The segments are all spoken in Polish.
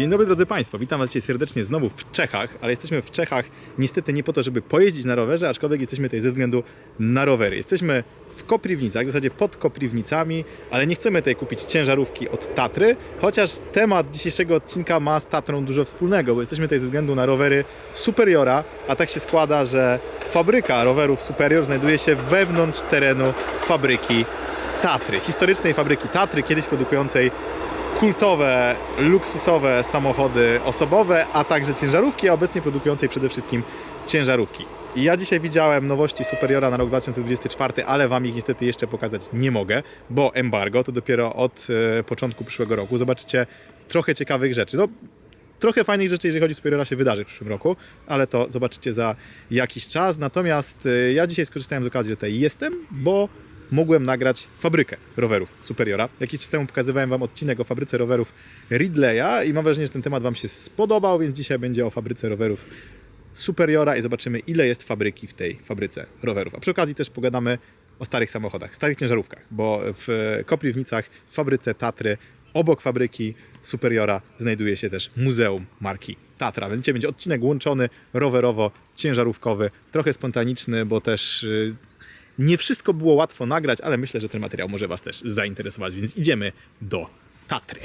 Dzień dobry drodzy Państwo, witam Was dzisiaj serdecznie znowu w Czechach, ale jesteśmy w Czechach niestety nie po to, żeby pojeździć na rowerze, aczkolwiek jesteśmy tutaj ze względu na rowery. Jesteśmy w Kopriwnicach, w zasadzie pod Kopriwnicami, ale nie chcemy tutaj kupić ciężarówki od Tatry, chociaż temat dzisiejszego odcinka ma z Tatrą dużo wspólnego, bo jesteśmy tutaj ze względu na rowery Superiora, a tak się składa, że fabryka rowerów Superior znajduje się wewnątrz terenu fabryki Tatry, historycznej fabryki Tatry, kiedyś produkującej kultowe, luksusowe samochody osobowe, a także ciężarówki, a obecnie produkującej przede wszystkim ciężarówki. Ja dzisiaj widziałem nowości Superiora na rok 2024, ale Wam ich niestety jeszcze pokazać nie mogę, bo embargo to dopiero od e, początku przyszłego roku. Zobaczycie trochę ciekawych rzeczy. No, trochę fajnych rzeczy, jeżeli chodzi o Superiora, się wydarzy w przyszłym roku, ale to zobaczycie za jakiś czas. Natomiast e, ja dzisiaj skorzystałem z okazji, że tutaj jestem, bo mogłem nagrać fabrykę rowerów Superiora. Jakiś czas temu pokazywałem Wam odcinek o fabryce rowerów Ridleya i mam wrażenie, że ten temat Wam się spodobał, więc dzisiaj będzie o fabryce rowerów Superiora i zobaczymy, ile jest fabryki w tej fabryce rowerów. A przy okazji też pogadamy o starych samochodach, starych ciężarówkach, bo w Kopriwnicach, w fabryce Tatry, obok fabryki Superiora znajduje się też muzeum marki Tatra. Więc dzisiaj będzie odcinek łączony rowerowo-ciężarówkowy, trochę spontaniczny, bo też y, nie wszystko było łatwo nagrać, ale myślę, że ten materiał może Was też zainteresować, więc idziemy do Tatry.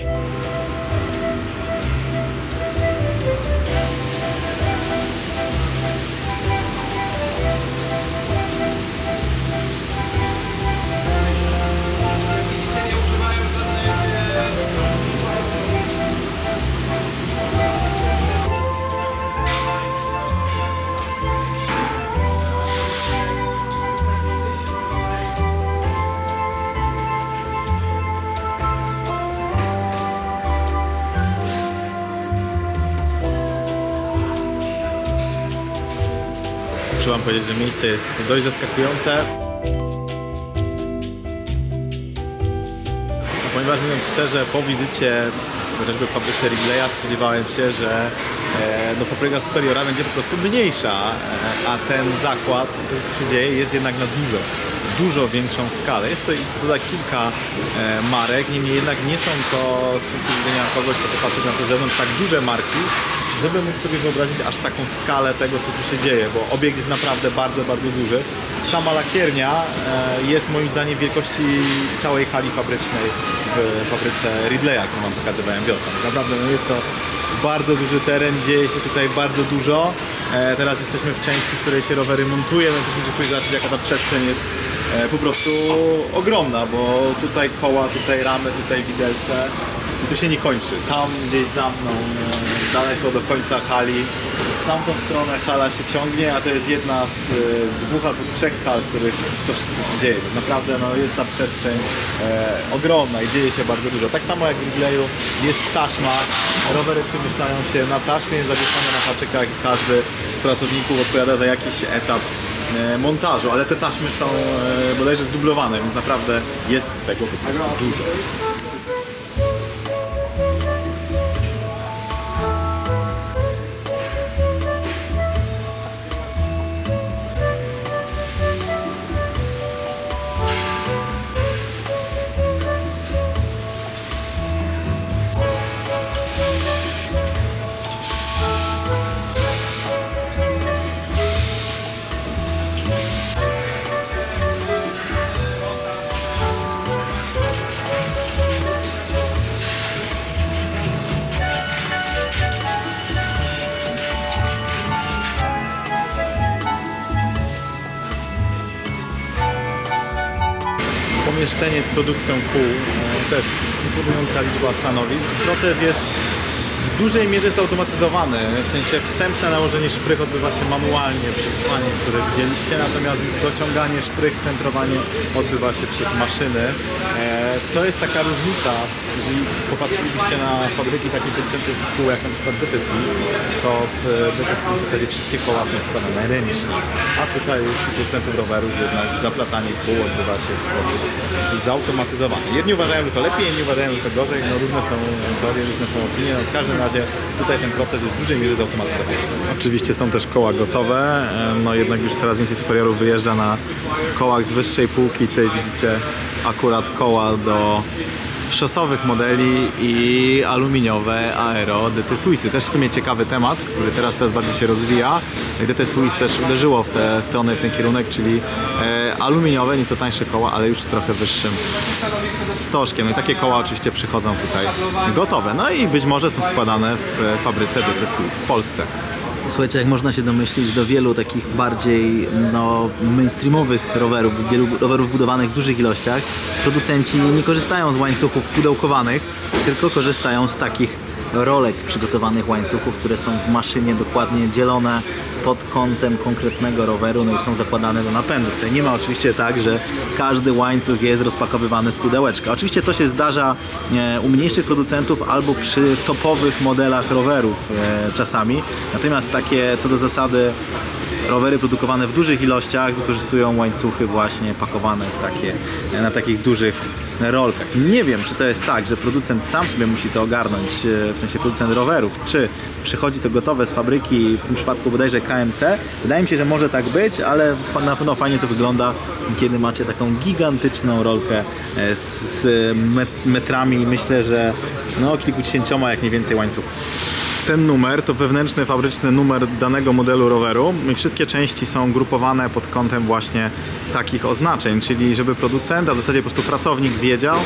Powiedzieć, że miejsce jest dość zaskakujące. Ponieważ mówiąc szczerze, po wizycie chociażby fabryce Ridleya spodziewałem się, że e, no, fabryka Superiora będzie po prostu mniejsza, e, a ten zakład, co się dzieje, jest jednak na dużo, dużo większą skalę. Jest to co kilka e, marek, niemniej jednak nie są to z punktu widzenia kogoś, kto patrzy na to zewnątrz, tak duże marki, żeby mógł sobie wyobrazić aż taką skalę tego, co tu się dzieje, bo obiekt jest naprawdę bardzo, bardzo duży. Sama lakiernia e, jest moim zdaniem wielkości całej hali fabrycznej w fabryce Ridleya, którą Wam pokazywałem wiosną. Naprawdę no jest to bardzo duży teren, dzieje się tutaj bardzo dużo. E, teraz jesteśmy w części, w której się rowery montuje, więc musimy sobie zobaczyć, jaka ta przestrzeń jest e, po prostu ogromna, bo tutaj koła, tutaj ramy, tutaj widelce i to się nie kończy. Tam gdzieś za mną, e, daleko do końca hali, w tamtą stronę hala się ciągnie, a to jest jedna z e, dwóch albo trzech hal, w których to wszystko się dzieje. Więc naprawdę no, jest ta przestrzeń e, ogromna i dzieje się bardzo dużo. Tak samo jak w Ridleyu jest taśma, rowery przemieszczają się na taśmie, jest zawieszone na haczykach i każdy z pracowników odpowiada za jakiś etap e, montażu, ale te taśmy są bodajże zdublowane, więc naprawdę jest tego po prostu dużo. Produkcją kół, e, też imponująca liczba stanowisk. Proces jest w dużej mierze zautomatyzowany, w sensie wstępne nałożenie szprych odbywa się manualnie przez panie, które widzieliście, natomiast dociąganie szprych, centrowanie odbywa się przez maszyny. E, To jest taka różnica, jeżeli popatrzylibyście na fabryki takich producentów kół jak na przykład Swiss, to w British Swiss w zasadzie wszystkie koła są składane ręcznie, a tutaj już u producentów rowerów jednak zaplatanie kół odbywa się w sposób zautomatyzowany. Jedni uważają, że to lepiej, inni uważają, że to gorzej, no różne są teorie, różne są opinie, no w każdym razie tutaj ten proces jest w dużej mierze zautomatyzowany. Oczywiście są też koła gotowe, e, no jednak już coraz więcej superiorów wyjeżdża na kołach z wyższej półki, tutaj widzicie akurat koła do szosowych modeli i aluminiowe Aero DT Swissy. Też w sumie ciekawy temat, który teraz coraz bardziej się rozwija. DT Swiss też uderzyło w tę stronę, w ten kierunek, czyli e, aluminiowe, nieco tańsze koła, ale już z trochę wyższym stożkiem. No i takie koła oczywiście przychodzą tutaj gotowe. No i być może są składane w fabryce DT Swiss w Polsce. Słuchajcie, jak można się domyślić, do wielu takich bardziej no, mainstreamowych rowerów, wielu rowerów budowanych w dużych ilościach, producenci nie korzystają z łańcuchów pudełkowanych, tylko korzystają z takich rolek przygotowanych łańcuchów, które są w maszynie dokładnie dzielone pod kątem konkretnego roweru, no i są zakładane do napędu. Tutaj nie ma oczywiście tak, że każdy łańcuch jest rozpakowywany z pudełeczka. Oczywiście to się zdarza e, u mniejszych producentów albo przy topowych modelach rowerów e, czasami. Natomiast takie co do zasady rowery produkowane w dużych ilościach wykorzystują łańcuchy właśnie pakowane w takie, na takich dużych rolkach. Nie wiem, czy to jest tak, że producent sam sobie musi to ogarnąć, e, w sensie producent rowerów, czy przychodzi to gotowe z fabryki, w tym przypadku bodajże KMC. Wydaje mi się, że może tak być, ale na pewno fajnie to wygląda, kiedy macie taką gigantyczną rolkę e, z, z met- metrami, myślę, że no kilkudziesięcioma, jak nie więcej łańcuchów. Ten numer to wewnętrzny, fabryczny numer danego modelu roweru i wszystkie części są grupowane pod kątem właśnie takich oznaczeń, czyli żeby producent, a w zasadzie po prostu pracownik wiedział,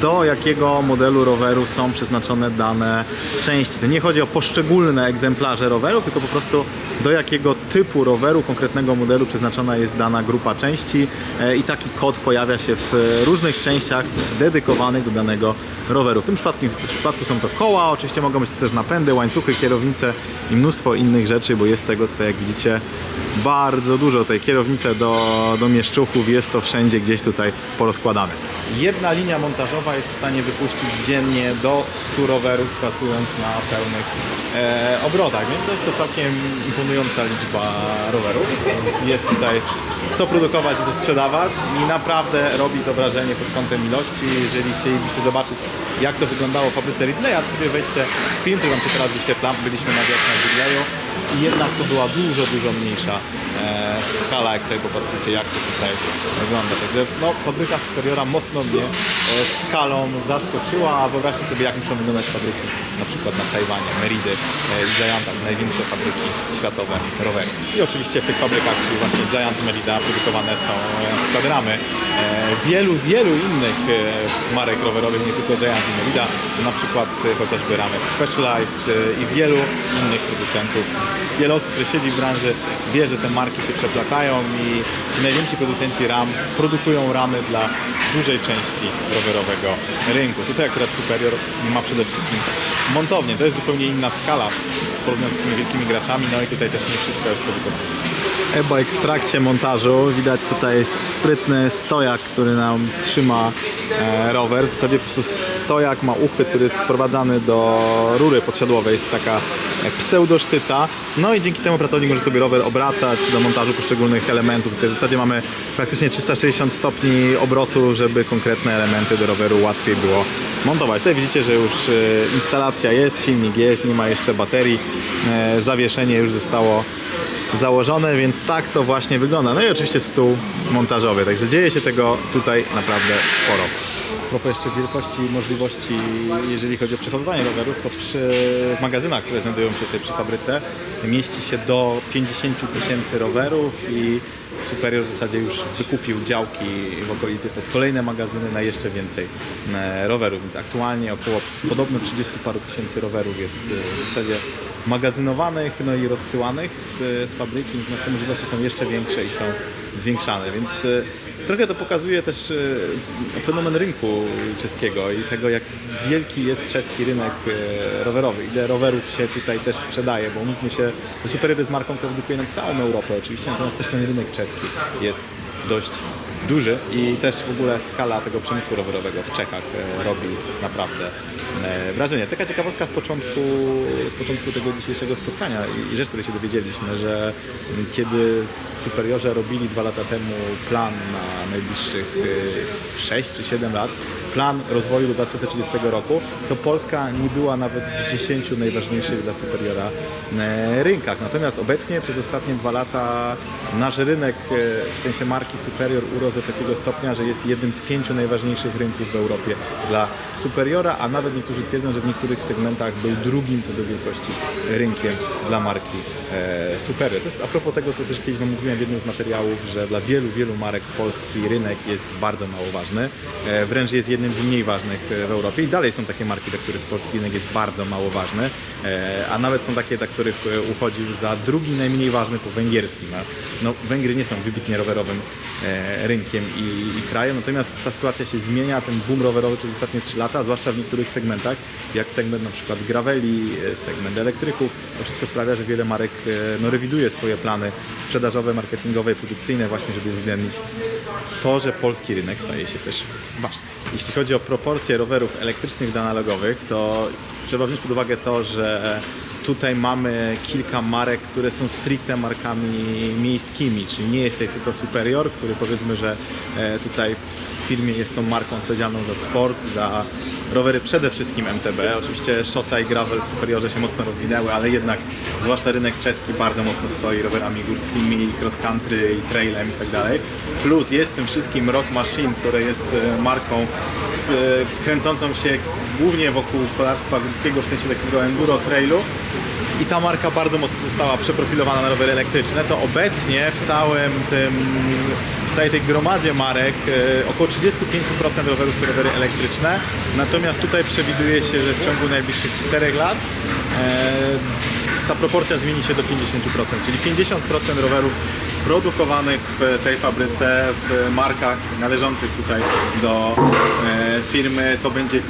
do jakiego modelu roweru są przeznaczone dane części. To nie chodzi o poszczególne egzemplarze rowerów, tylko po prostu do jakiego typu roweru, konkretnego modelu przeznaczona jest dana grupa części e, i taki kod pojawia się w różnych częściach dedykowanych do danego roweru. W tym przypadku, w przypadku są to koła, oczywiście mogą być też napędy, łańcuchy, kierownice i mnóstwo innych rzeczy, bo jest tego tutaj, jak widzicie, bardzo dużo. Tej kierownice do, do mieszczuchów jest to wszędzie gdzieś tutaj porozkładane. Jedna linia montażowa jest w stanie wypuścić dziennie do 100 rowerów, pracując na pełnych e, obrotach, więc to jest to całkiem imponująca liczba rowerów. Jest tutaj co produkować i co sprzedawać i naprawdę robi to wrażenie pod kątem ilości. Jeżeli chcielibyście zobaczyć jak to wyglądało w fabryce Ridleya, to sobie wejdźcie film, który wam się teraz wyświetlam. Byliśmy na wiosnach w Ridleyu i jednak to była dużo, dużo mniejsza e, skala, jak sobie popatrzycie, jak to tutaj wygląda. Także no, fabryka Superiora mocno mnie e, skalą zaskoczyła, a wyobraźcie sobie, jak muszą wyglądać fabryki na przykład na Tajwanie, Meridy e, i Gianta, największe fabryki światowe rowerów. I oczywiście w tych fabrykach, czyli właśnie Giant, Merida, produkowane są przykład ramy wielu, wielu innych marek rowerowych, nie tylko Giant i Merida, na przykład chociażby ramy Specialized i wielu innych producentów. Wiele osób, które siedzi w branży wie, że te marki się przeplatają i ci najwięksi producenci ram produkują ramy dla dużej części rowerowego rynku. Tutaj akurat Superior ma przede wszystkim montownię. To jest zupełnie inna skala porównując z tymi wielkimi graczami, no i tutaj też nie wszystko jest produkowane. E-bike w trakcie montażu. Widać tutaj sprytny stojak, który nam trzyma e, rower. W zasadzie po prostu stojak ma uchwyt, który jest wprowadzany do rury podsiadłowej. Jest taka pseudosztyca. No i dzięki temu pracownik może sobie rower obracać do montażu poszczególnych elementów. W zasadzie mamy praktycznie 360 stopni obrotu, żeby konkretne elementy do roweru łatwiej było montować. Tutaj widzicie, że już e, instalacja jest, silnik jest, nie ma jeszcze baterii. E, Zawieszenie już zostało założone, więc tak to właśnie wygląda. No i oczywiście stół montażowy, także dzieje się tego tutaj naprawdę sporo. Propos jeszcze wielkości i możliwości, jeżeli chodzi o przechowywanie rowerów, to przy magazynach, które znajdują się tutaj przy fabryce, mieści się do 50 tysięcy rowerów i Superior w zasadzie już wykupił działki w okolicy pod kolejne magazyny na jeszcze więcej e, rowerów, więc aktualnie około podobno 30 paru tysięcy rowerów jest e, w zasadzie magazynowanych no i rozsyłanych z, z fabryki, natomiast te możliwości są jeszcze większe i są zwiększane, więc e, trochę to pokazuje też e, fenomen rynku czeskiego i tego jak wielki jest czeski rynek e, rowerowy, ile rowerów się tutaj też sprzedaje, bo mówmy się, Superior jest marką, produkuje na całą Europę oczywiście, natomiast też ten rynek czeski jest dość duży i też w ogóle skala tego przemysłu rowerowego w Czechach e, robi naprawdę e, wrażenie. Taka ciekawostka z początku, z początku tego dzisiejszego spotkania i- rzecz, której się dowiedzieliśmy, że kiedy Superiorze robili dwa lata temu plan na najbliższych e, 6 czy 7 lat, plan rozwoju do 2030 roku, to Polska nie była nawet w 10 najważniejszych dla Superiora e, rynkach. Natomiast obecnie przez ostatnie dwa lata nasz rynek e, w sensie marki Superior urósł do takiego stopnia, że jest jednym z pięciu najważniejszych rynków w Europie dla Superiora, a nawet niektórzy twierdzą, że w niektórych segmentach był drugim co do wielkości rynkiem dla marki e, Superior. To jest a propos tego, co też kiedyś Wam mówiłem w jednym z materiałów, że dla wielu, wielu marek polski rynek jest bardzo mało ważny, wręcz jest jednym z mniej ważnych e, w Europie i dalej są takie marki, dla których polski rynek jest bardzo mało ważny, e, a nawet są takie, dla których e, uchodził za drugi najmniej ważny po węgierskim. No, Węgry nie są wybitnie rowerowym rynkiem i, i krajem, natomiast ta sytuacja się zmienia, ten boom rowerowy przez ostatnie 3 lata, zwłaszcza w niektórych segmentach, jak segment na przykład graveli, segment elektryków, to wszystko sprawia, że wiele marek no, rewiduje swoje plany sprzedażowe, marketingowe produkcyjne właśnie, żeby uwzględnić to, że polski rynek staje się też ważny. Jeśli chodzi o proporcje rowerów elektrycznych do analogowych, to trzeba wziąć pod uwagę to, że tutaj mamy kilka marek, które są stricte markami miejskimi, czyli nie jest tutaj tylko Superior, który powiedzmy, że e, tutaj w firmie jest tą marką odpowiedzialną za sport, za rowery przede wszystkim MTB. Oczywiście szosa i gravel w Superiorze się mocno rozwinęły, ale jednak zwłaszcza rynek czeski bardzo mocno stoi rowerami górskimi, cross country i trailem i tak. Plus jest w tym wszystkim Rock Machine, które jest e, marką z, e, kręcącą się głównie wokół kolarstwa górskiego, w sensie takiego enduro trailu. I ta marka bardzo mocno została przeprofilowana na rowery elektryczne. To obecnie w całym tym w całej tej gromadzie marek e, około 35% rowerów to rowery elektryczne. Natomiast tutaj przewiduje się, że w ciągu najbliższych 4 lat e, ta proporcja zmieni się do 50%, czyli 50% rowerów produkowanych w tej fabryce, w markach należących tutaj do e, firmy, to będzie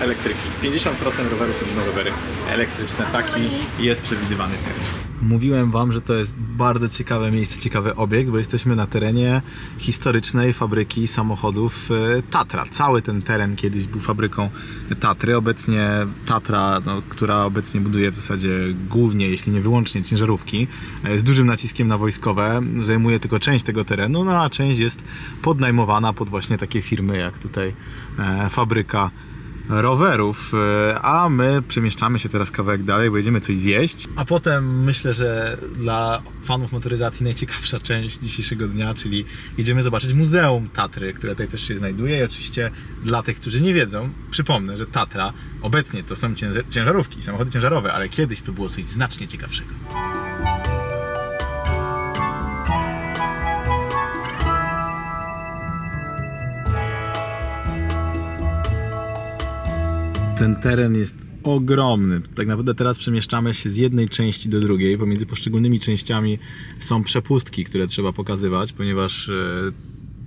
elektryki. 50% rowerów to będą rowery elektryczne. Taki jest przewidywany termin. Mówiłem Wam, że to jest bardzo ciekawe miejsce, ciekawy obiekt, bo jesteśmy na terenie historycznej fabryki samochodów e, Tatra. Cały ten teren kiedyś był fabryką Tatry. Obecnie Tatra, no, która obecnie buduje w zasadzie głównie, jeśli nie wyłącznie ciężarówki, e, z dużym naciskiem na wojskowe, zajmuje tylko część tego terenu, no a część jest podnajmowana pod właśnie takie firmy jak tutaj e, fabryka rowerów, e, a my przemieszczamy się teraz kawałek dalej, bo jedziemy coś zjeść. A potem myślę, że dla fanów motoryzacji najciekawsza część dzisiejszego dnia, czyli jedziemy zobaczyć Muzeum Tatry, które tutaj też się znajduje i oczywiście dla tych, którzy nie wiedzą, przypomnę, że Tatra obecnie to są ciężar- ciężarówki, samochody ciężarowe, ale kiedyś to było coś znacznie ciekawszego. Ten teren jest ogromny. Tak naprawdę teraz przemieszczamy się z jednej części do drugiej. Pomiędzy poszczególnymi częściami są przepustki, które trzeba pokazywać, ponieważ e,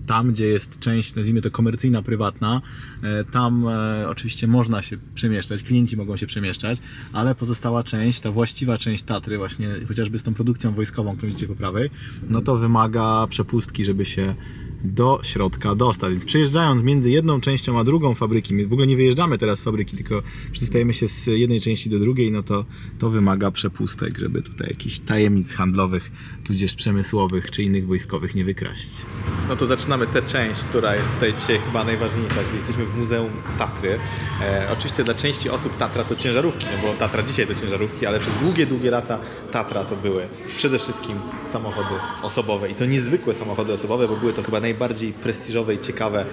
tam, gdzie jest część, nazwijmy to komercyjna, prywatna, e, tam e, oczywiście można się przemieszczać, klienci mogą się przemieszczać, ale pozostała część, ta właściwa część Tatry, właśnie chociażby z tą produkcją wojskową, którą widzicie po prawej, no to wymaga przepustki, żeby się do środka dostać. Więc przejeżdżając między jedną częścią a drugą fabryki, my w ogóle nie wyjeżdżamy teraz z fabryki, tylko przystajemy się z jednej części do drugiej, no to to wymaga przepustek, żeby tutaj jakichś tajemnic handlowych, tudzież przemysłowych czy innych wojskowych nie wykraść. No to zaczynamy tę część, która jest tutaj dzisiaj chyba najważniejsza, czyli jesteśmy w Muzeum Tatry. E, oczywiście dla części osób Tatra to ciężarówki, no bo Tatra dzisiaj to ciężarówki, ale przez długie, długie lata Tatra to były przede wszystkim samochody osobowe i to niezwykłe samochody osobowe, bo były to chyba najbardziej prestiżowe i ciekawe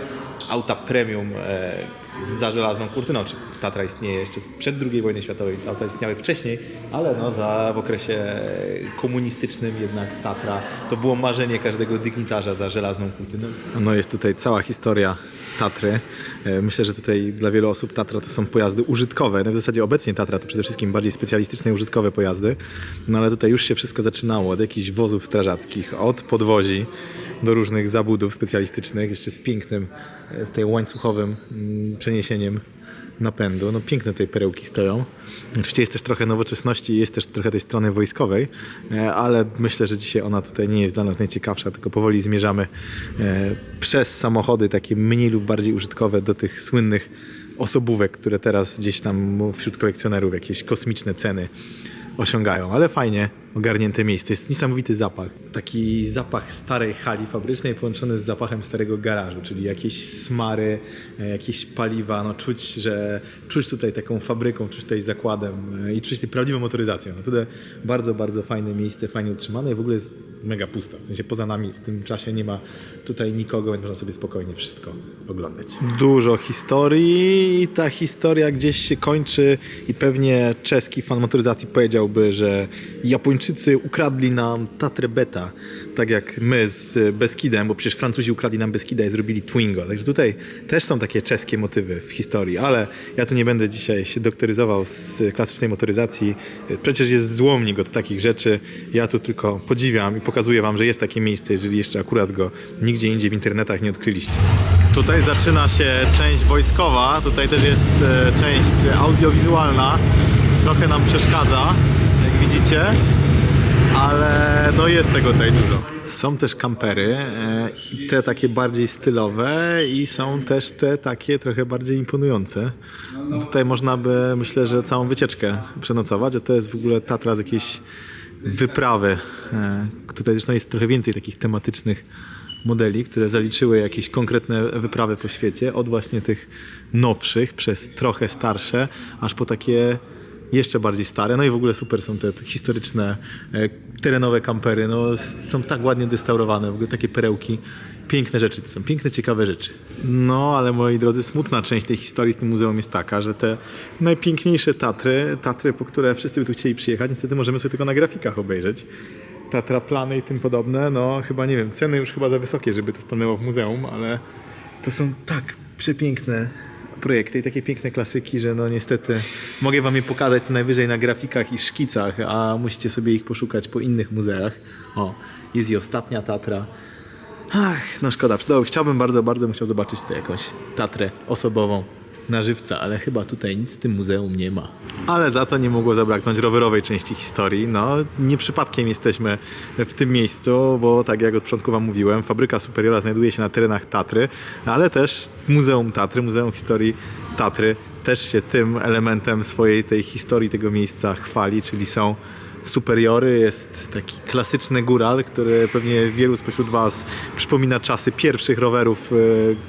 auta premium e, za żelazną kurtyną. Czy Tatra istnieje jeszcze sprzed II wojny światowej, auta istniały wcześniej, ale no za, w okresie komunistycznym jednak Tatra to było marzenie każdego dygnitarza za żelazną kurtyną. No jest tutaj cała historia Tatry. E, Myślę, że tutaj dla wielu osób Tatra to są pojazdy użytkowe. No w zasadzie obecnie Tatra to przede wszystkim bardziej specjalistyczne użytkowe pojazdy. No ale tutaj już się wszystko zaczynało od jakichś wozów strażackich, od podwozi do różnych zabudów specjalistycznych, jeszcze z pięknym e, tutaj łańcuchowym mm, przeniesieniem napędu. No piękne tutaj perełki stoją. Oczywiście jest też trochę nowoczesności, jest też trochę tej strony wojskowej, e, ale myślę, że dzisiaj ona tutaj nie jest dla nas najciekawsza, tylko powoli zmierzamy e, przez samochody takie mniej lub bardziej użytkowe do tych słynnych osobówek, które teraz gdzieś tam wśród kolekcjonerów jakieś kosmiczne ceny osiągają, ale fajnie, ogarnięte miejsce. Jest niesamowity zapach. Taki zapach starej hali fabrycznej połączony z zapachem starego garażu, czyli jakieś smary, e, jakieś paliwa. No czuć, że czuć tutaj taką fabryką, czuć tutaj zakładem e, i czuć tutaj prawdziwą motoryzacją. Naprawdę bardzo, bardzo fajne miejsce, fajnie utrzymane i w ogóle jest mega pusto. W sensie poza nami w tym czasie nie ma tutaj nikogo, więc można sobie spokojnie wszystko oglądać. Dużo historii i ta historia gdzieś się kończy i pewnie czeski fan motoryzacji powiedziałby, że Japończycy ukradli nam Tatrę Beta, tak jak my z Beskidem, bo przecież Francuzi ukradli nam Beskida i zrobili Twingo. Także tutaj też są takie czeskie motywy w historii, ale ja tu nie będę dzisiaj się doktoryzował z klasycznej motoryzacji. Przecież jest złomnik od takich rzeczy. Ja tu tylko podziwiam i pokazuję wam, że jest takie miejsce, jeżeli jeszcze akurat go nigdzie indziej w internetach nie odkryliście. Tutaj zaczyna się część wojskowa, tutaj też jest e, część audiowizualna. Trochę nam przeszkadza, jak widzicie ale no jest tego tutaj dużo. Są też kampery, e, te takie bardziej stylowe i są też te takie trochę bardziej imponujące. Tutaj można by, myślę, że całą wycieczkę przenocować, a to jest w ogóle Tatra z jakiejś wyprawy. E, Tutaj zresztą jest trochę więcej takich tematycznych modeli, które zaliczyły jakieś konkretne wyprawy po świecie, od właśnie tych nowszych przez trochę starsze, aż po takie jeszcze bardziej stare. No i w ogóle super są te, historyczne, e, terenowe kampery. No, są tak ładnie restaurowane, w ogóle takie perełki. Piękne rzeczy, to są piękne, ciekawe rzeczy. No, ale moi drodzy, smutna część tej historii z tym muzeum jest taka, że te najpiękniejsze Tatry, Tatry, po które wszyscy by tu chcieli przyjechać, niestety możemy sobie tylko na grafikach obejrzeć. Tatra plany i tym podobne, no chyba nie wiem, ceny już chyba za wysokie, żeby to stanęło w muzeum, ale to są tak przepiękne projekty i takie piękne klasyki, że no niestety mogę wam je pokazać co najwyżej na grafikach i szkicach, a musicie sobie ich poszukać po innych muzeach. O, jest i ostatnia Tatra. Ach, no szkoda. Chciałbym bardzo, bardzo bym chciał zobaczyć tutaj jakąś Tatrę osobową na żywca, ale chyba tutaj nic w tym muzeum nie ma. Ale za to nie mogło zabraknąć rowerowej części historii. No, nie przypadkiem jesteśmy w tym miejscu, bo tak jak od początku wam mówiłem, fabryka Superiora znajduje się na terenach Tatry, ale też Muzeum Tatry, Muzeum Historii Tatry też się tym elementem swojej tej historii tego miejsca chwali, czyli są Superiory jest taki klasyczny góral, który pewnie wielu spośród Was przypomina czasy pierwszych rowerów e,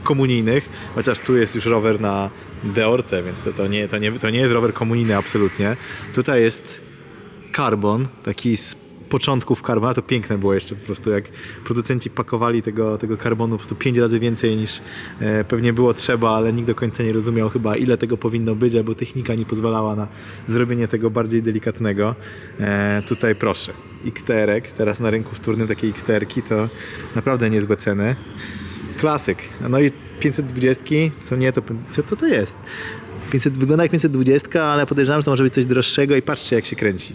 komunijnych, chociaż tu jest już rower na deorce, więc to, to, nie, to, nie, to nie jest rower komunijny absolutnie. Tutaj jest karbon, taki z początków karbonu, to piękne było jeszcze po prostu, jak producenci pakowali tego, tego karbonu po prostu pięć razy więcej niż e, pewnie było trzeba, ale nikt do końca nie rozumiał chyba ile tego powinno być, albo technika nie pozwalała na zrobienie tego bardziej delikatnego. E, tutaj proszę, XTR-ek, teraz na rynku wtórnym takie XTR-ki to naprawdę niezłe ceny. Klasyk. No i 520, co nie, to co, co to jest? 500, wygląda jak 520, ale podejrzewam, że to może być coś droższego i patrzcie jak się kręci.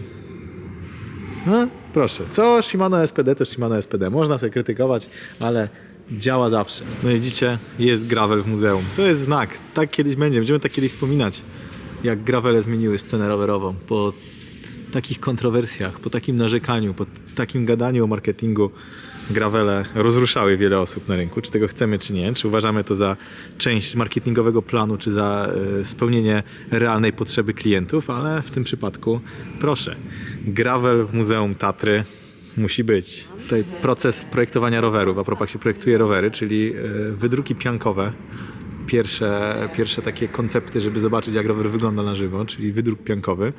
No, proszę. Co Shimano SPD to Shimano SPD. Można sobie krytykować, ale działa zawsze. No i widzicie, jest gravel w muzeum. To jest znak. Tak kiedyś będzie. Będziemy tak kiedyś wspominać, jak gravele zmieniły scenę rowerową. Po takich kontrowersjach, po takim narzekaniu, po takim gadaniu o marketingu gravele rozruszały wiele osób na rynku. Czy tego chcemy, czy nie? Czy uważamy to za część marketingowego planu, czy za e, spełnienie realnej potrzeby klientów? Ale w tym przypadku proszę, gravel w Muzeum Tatry musi być. Tutaj proces projektowania rowerów, a propos jak się projektuje rowery, czyli e, wydruki piankowe pierwsze, pierwsze takie koncepty, żeby zobaczyć jak rower wygląda na żywo, czyli wydruk piankowy.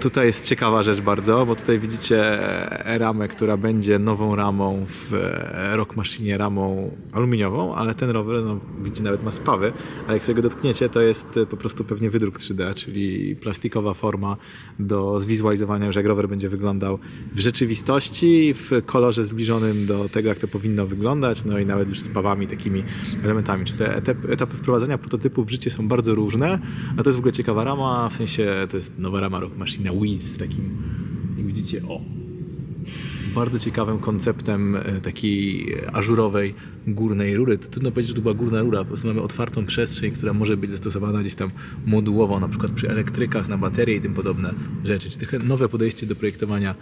Tutaj jest ciekawa rzecz bardzo, bo tutaj widzicie e, ramę, która będzie nową ramą w e, Rock Machine, ramą aluminiową, ale ten rower, no widzicie, nawet ma spawy, ale jak sobie go dotkniecie, to jest e, po prostu pewnie wydruk 3D, czyli plastikowa forma do zwizualizowania, już jak rower będzie wyglądał w rzeczywistości, w kolorze zbliżonym do tego, jak to powinno wyglądać, no i nawet już z spawami, takimi elementami. Czy te etapy, etapy wprowadzenia prototypu w życie są bardzo różne, a to jest w ogóle ciekawa rama, w sensie to jest nowa rama Rock Machine Wiz z takim, jak widzicie, o, bardzo ciekawym konceptem e, takiej ażurowej górnej rury. To trudno powiedzieć, że to była górna rura, po prostu mamy otwartą przestrzeń, która może być zastosowana gdzieś tam modułowo, na przykład przy elektrykach, na baterie i tym podobne rzeczy. Czy trochę nowe podejście do projektowania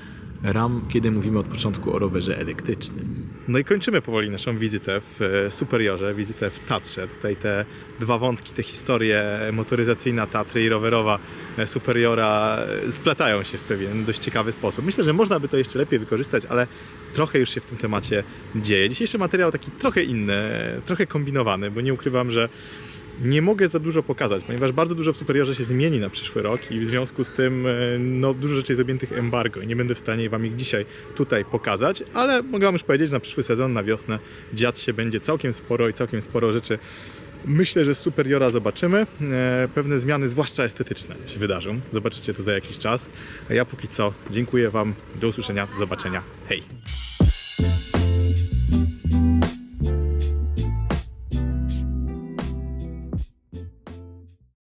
ram, kiedy mówimy od początku o rowerze elektrycznym. No i kończymy powoli naszą wizytę w e, Superiorze, wizytę w Tatrze. Tutaj te dwa wątki, te historie motoryzacyjna Tatry i rowerowa e, Superiora e, splatają się w pewien dość ciekawy sposób. Myślę, że można by to jeszcze lepiej wykorzystać, ale trochę już się w tym temacie dzieje. Dzisiejszy materiał taki trochę inny, trochę kombinowany, bo nie ukrywam, że nie mogę za dużo pokazać, ponieważ bardzo dużo w Superiorze się zmieni na przyszły rok i w związku z tym e, no, dużo rzeczy jest objętych embargo i nie będę w stanie Wam ich dzisiaj tutaj pokazać, ale mogę Wam już powiedzieć, że na przyszły sezon, na wiosnę dziać się będzie całkiem sporo i całkiem sporo rzeczy Myślę, że z Superiora zobaczymy. E, Pewne zmiany, zwłaszcza estetyczne, się wydarzą. Zobaczycie to za jakiś czas. A ja póki co dziękuję Wam. Do usłyszenia, do zobaczenia. Hej!